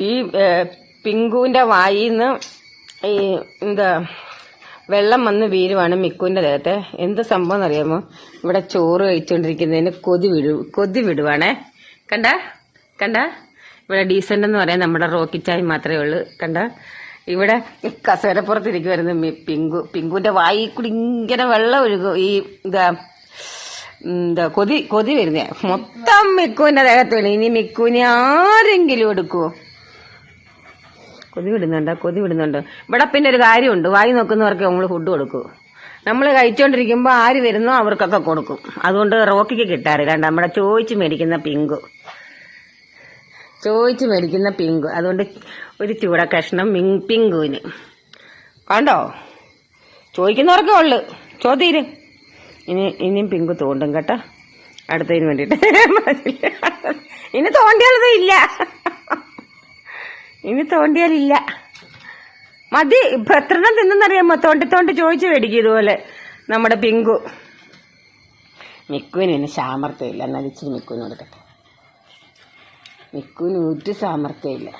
ഈ പിങ്കുവിന്റെ വായിൽ നിന്ന് ഈ എന്താ വെള്ളം വന്ന് വീരുവാണ് മിക്കുവിന്റെ ദേഹത്തെ. എന്ത് സംഭവം എന്നറിയാമോ ഇവിടെ ചോറ് കഴിച്ചുകൊണ്ടിരിക്കുന്നതിന് കൊതി വിടു കൊതി വിടുവാണേ. കണ്ട? കണ്ട? ഇവിടെ ഡീസന്റ് എന്ന് പറയാൻ നമ്മുടെ റോക്കി ചായ് മാത്രമേ ഉള്ളൂ. കണ്ട? ഇവിടെ കസേരപ്പുറത്തിരിക്കുവായിരുന്നു മി- പിങ്കു പിങ്കുവിന്റെ വായി കൂടി ഇങ്ങനെ വെള്ളം ഒഴുകും ഈ എന്താ എന്താ കൊതി കൊതി വരുന്ന. മൊത്തം മിക്കുവിന്റെ ദേഹത്ത് ഇനി മിക്കുവിനെ ആരെങ്കിലും എടുക്കുവോ? കൊതി വിടുന്നുണ്ട് കൊതി വിടുന്നുണ്ട്. ഇവിടെ പിന്നെ ഒരു കാര്യമുണ്ട്. വായി നോക്കുന്നവർക്ക് നമ്മൾ ഫുഡ് കൊടുക്കൂ. നമ്മൾ കഴിച്ചുകൊണ്ടിരിക്കുമ്പോൾ ആര് വരുന്നോ അവർക്കൊക്കെ കൊടുക്കും. അതുകൊണ്ട് റോക്കിക്ക് കിട്ടാറില്ല നമ്മുടെ ചോദിച്ച് മേടിക്കുന്ന പിങ്കു. ചോദിച്ച് മേടിക്കുന്ന പിങ്കു. അതുകൊണ്ട് ഒരു ചൂട കഷ്ണം മിങ് പിങ്കുവിന്. കണ്ടോ? ചോദിക്കുന്നവർക്കേ ഉള്ളു. ചോദ്യം ഇനി ഇനിയും പിങ്കു തോണ്ടും കേട്ടോ. അടുത്തതിന് വേണ്ടിയിട്ട് ഇനി തോണ്ടിയാലൊന്നും ഇല്ല. ഇനി തോണ്ടിയാലില്ല. മതി ഇപ്പൊ എത്ര എണ്ണം തിന്നെന്നറിയാമോ? തോണ്ടി തോണ്ടി ചോദിച്ചു മേടിക്കും ഇതുപോലെ നമ്മുടെ പിങ്കു. മിക്കുവിന് ഇനി സാമർത്ഥ്യമില്ല എന്നാൽ ഇച്ചിരി മിക്കുവിന് കൊടുക്കട്ടെ. മിക്കുവിന് ഒരു സാമർത്ഥ്യമില്ല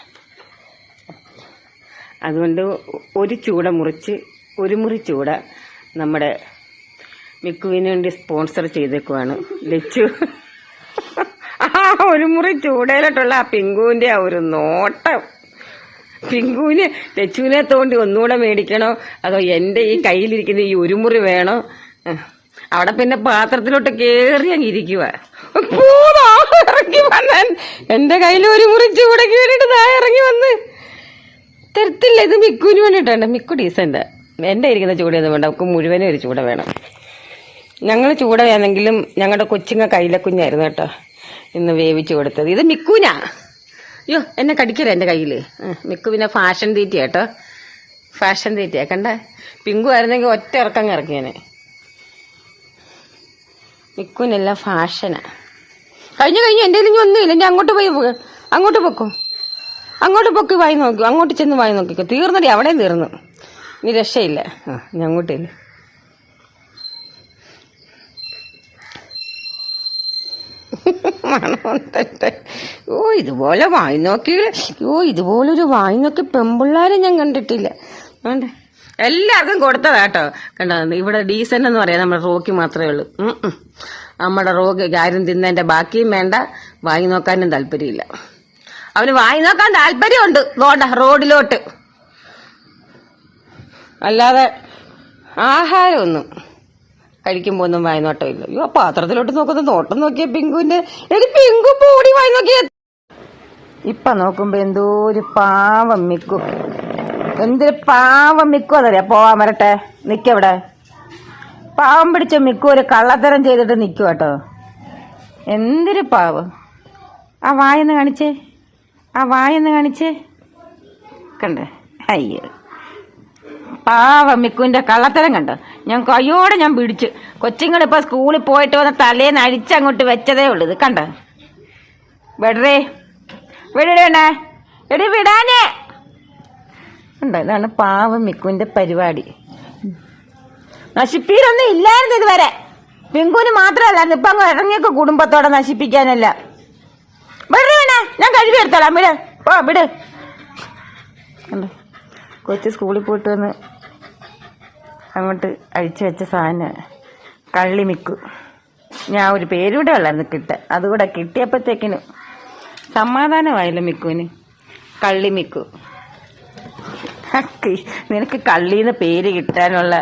അതുകൊണ്ട് ഒരു ചൂട മുറിച്ച് ഒരു മുറി ചൂട നമ്മുടെ മിക്കുവിന് വേണ്ടി സ്പോൺസർ ചെയ്തേക്കുവാണ് ലച്ചു. ആ ഒരു മുറി ചൂടയിലോട്ടുള്ള ആ പിങ്കുവിന്റെ ആ ഒരു നോട്ടം. പിങ്കുവിന് ലച്ചുവിനെ തോണ്ടി ഒന്നുകൂടെ മേടിക്കണോ? അതോ എന്റെ ഈ കയ്യിലിരിക്കുന്ന ഈ ഒരുമുറി വേണോ. അവിടെ പിന്നെ പാത്രത്തിലോട്ട് കേറി അങ്ങ് ഇരിക്കുക ഇറങ്ങി വന്നാൻ എന്റെ കയ്യിൽ ഒരു മുറി ചൂടക്ക് വേണ്ടിട്ട് താ ഇറങ്ങി വന്ന്. തരത്തില്ല ഇത് മിക്കുവിന് വേണ്ടിയിട്ടാണ് മിക്കു ഡീസന്റ് എന്റെ ഇരിക്കുന്ന ചൂടയൊന്നും വേണ്ട നമുക്ക് മുഴുവനും ഒരു ചൂട വേണം. ഞങ്ങൾ ചൂടയാണെങ്കിലും ഞങ്ങളുടെ കൊച്ചുങ്ങ കയ്യിലെ കുഞ്ഞായിരുന്നു കേട്ടോ ഇന്ന് വേവിച്ചു കൊടുത്തത്. ഇത് മിക്കുനാ അയ്യോ എന്നെ കടിക്കരുത് എന്റെ കയ്യിൽ മിക്കു പിന്നെ ഫാഷൻ തീറ്റ കേട്ടോ ഫാഷൻ തീറ്റയാ കണ്ട? പിങ്കു ആയിരുന്നെങ്കിൽ ഒറ്റ ഇറക്കം ഇറക്കിയേനെ മിക്കുനെല്ലാം ഫാഷനാ കഴിഞ്ഞു കഴിഞ്ഞു. എന്റെ ഇല്ലെങ്കിൽ ഒന്നുമില്ല. ഞാൻ അങ്ങോട്ട് പോയി അങ്ങോട്ട് പൊക്കോ. അങ്ങോട്ട് പൊക്കി വായി നോക്കൂ. അങ്ങോട്ട് ചെന്ന് വായി നോക്കിക്കോ തീർന്നടി അവിടെയും തീർന്നു. ഇനി രക്ഷയില്ല. ആ ഞാൻ അങ്ങോട്ടില്ല മണമുണ്ടട്ടെ ഓ ഇതുപോലെ വായി നോക്കി ഓ ഇതുപോലൊരു വായി നോക്കി പെമ്പിള്ളാരെ ഞാൻ കണ്ടിട്ടില്ല. എല്ലാവർക്കും കൊടുത്തതാ കേട്ടോ. കണ്ടോ ഇവിടെ ഡീസന്റ് എന്ന് പറയാം. നമ്മുടെ റോക്കി മാത്രമേ ഉള്ളൂ. നമ്മുടെ റോക്ക് ആരും തിന്നതിന്റെ ബാക്കിയും വേണ്ട. വായി നോക്കാനും താല്പര്യമില്ല. അവന് വായി നോക്കാൻ താല്പര്യമുണ്ട്. റോഡ റോഡിലോട്ട്. അല്ലാതെ ആഹാരമൊന്നും കഴിക്കുമ്പോ ഒന്നും വായി നോട്ടമില്ല. അയ്യോ പാത്രത്തിലോട്ട് നോക്കുന്ന നോട്ടം നോക്കിയ പിങ്കുവിന്റെ എടി പിങ്കു പോടി വായി നോക്കിയ ഇപ്പൊ നോക്കുമ്പോ എന്തോ ഒരു പാവം മിക്കു. എന്തൊരു പാവം മിക്കു അതറിയാ? പോവാൻ വരട്ടെ. നിക്കവിടെ? പാവം പിടിച്ച മിക്കു ഒരു കള്ളത്തരം ചെയ്തിട്ട് നിൽക്കും കേട്ടോ. എന്തൊരു പാവം. ആ വായെന്ന് കാണിച്ചേ. ആ വായെന്ന് കാണിച്ചേ. കണ്ടേ? അയ്യോ. പാവം മിക്കുവിന്റെ കള്ളത്തരം കണ്ടോ? ഞാൻ കയ്യോടെ ഞാൻ പിടിച്ചു. കൊച്ചുങ്ങളിപ്പോ സ്കൂളിൽ പോയിട്ട് വന്ന തലേന്ന് അഴിച്ചങ്ങോട്ട് വെച്ചതേ ഉള്ളൂ. ഇത് കണ്ടോ? വിടറേ. വിടണേ. എടി വിടാനേ ഉണ്ടോ ഇതാണ് പാവം മിക്കുവിന്റെ പരിപാടി. നശിപ്പീരൊന്നും ഇല്ലായിരുന്നു ഇതുവരെ. പിങ്കുവിന് മാത്രമല്ലായിരുന്നു. ഇപ്പൊ അങ്ങ് ഇറങ്ങിയൊക്കെ കുടുംബത്തോടെ നശിപ്പിക്കാനല്ല. വിടണേ. വേണേ ഞാൻ കഴുകി എടുത്തോളാം. വിട്. ഓ വിട്. കൊച്ചു സ്കൂളിൽ പോയിട്ട് വന്ന് അങ്ങോട്ട് അഴിച്ചു വെച്ച സാധനം. കള്ളിമിക്കു ഞാൻ ഒരു പേരൂടെ ഉള്ളായിരുന്നു കിട്ട അതുകൂടെ കിട്ടിയപ്പോഴത്തേക്കിനും സമാധാനമായില്ല മിക്കുവിന്. കള്ളി മിക്കു. നിനക്ക് കള്ളിന്ന് പേര് കിട്ടാനുള്ള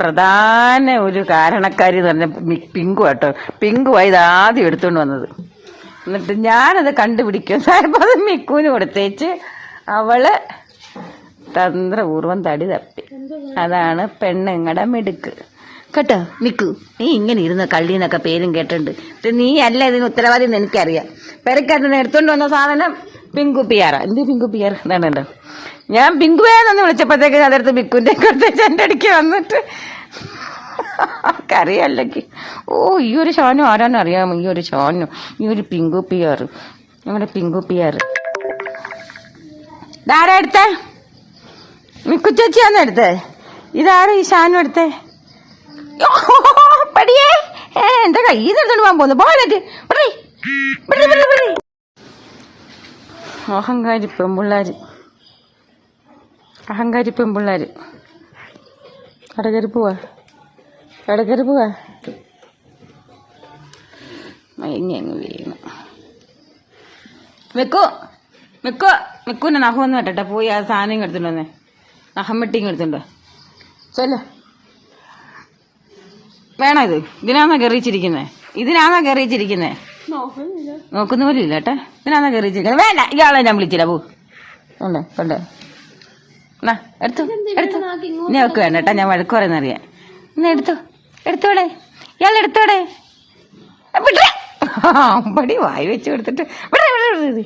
പ്രധാന ഒരു കാരണക്കാരി എന്ന് പറഞ്ഞ പിങ്കു കേട്ടോ പിങ്കുവായി ഇത് ആദ്യം എടുത്തുകൊണ്ട് വന്നത്. എന്നിട്ട് ഞാനത് കണ്ടുപിടിക്കും. സാറിപ്പോൾ അത് മിക്കുവിന് കൊടുത്തേച്ച് അവൾ തന്ത്രപൂർവം തടി തപ്പി. അതാണ് പെണ്ണുങ്ങളുടെ മിടുക്ക്. കേട്ടോ മിക്കു നീ ഇങ്ങനെ ഇരുന്ന കള്ളീന്നൊക്കെ പേരും കേട്ടിട്ടുണ്ട്. നീ അല്ല ഇതിന് ഉത്തരവാദി എന്ന് എനിക്കറിയാം. പെരക്കകത്ത് എടുത്തോണ്ട് വന്ന സാധനം പിങ്കു പിയാറ. എന്ത് പിങ്കു പിയാർ? എന്താണല്ലോ ഞാൻ പിങ്കുവേന്ന് വിളിച്ചപ്പോഴത്തേക്ക് അതെടുത്ത് മിക്കുന്റെ കൊടുത്തേച്ച് എന്റെ അടിക്ക് വന്നിട്ട് അറിയാല്ലെങ്കിൽ ഓ ഈ ഒരു ഷോനും ആരാനും അറിയാമോ? ഈ ഒരു ഷോനും ഈ ഒരു പിങ്കു പിയാർ. നമ്മുടെ പിങ്കു പിയാർ. ഇതാരാ എടുത്തേ? മിക്കു ചേച്ചിയാന്ന് എടുത്തേ? ഇതാരാ ഈ ഷാനും എടുത്തേ? പടിയേ. എന്റെ കയ്യിൽ നിന്ന് എടുത്തോണ്ട് പോകാൻ പോകുന്നു പോകാൻ അഹങ്കാരി പെമ്പിള്ളാർ അഹങ്കാരി പെമ്പിള്ളാർ കടകരി പോവാ കടകരി പോവാ മയങ്ങി അങ്ങ് വീണു. വെക്കോ വെക്കോ വെക്കൂന്നെ നഖമൊന്നും വെട്ടട്ടെ. പോയി ആ സാധനം എടുത്തിട്ട് വന്നേ. നഖം വെട്ടിങ് എടുത്തിട്ടുണ്ടോ. ചെല്ലോ. വേണോ ഇത്? ഇതിനാണോ കയറിച്ചിരിക്കുന്നേ ഇതിനാണോ കയറിച്ചിരിക്കുന്നേ നോക്കുന്ന പോലും ഇല്ല കേട്ടെ. ഇതിനാണോ കയറിച്ചിരിക്കുന്നത് വേണ്ട ഇയാളെ ഞാൻ വിളിച്ചില്ല. പോ. ഉണ്ട് എന്നാ എടുത്തു എടുത്തു. ഇനി അവക്ക് വേണ്ട കേട്ടാ ഞാൻ വഴക്ക് പറയുന്നറിയാം എന്നാ എടുത്തു എടുത്തോടെ. ഇയാൾ എടുത്തോടെ. ആ, വിട്രെ. അമ്പടി വായി വെച്ച് കൊടുത്തിട്ട്. വിടേ വിടേ വിട്രെ.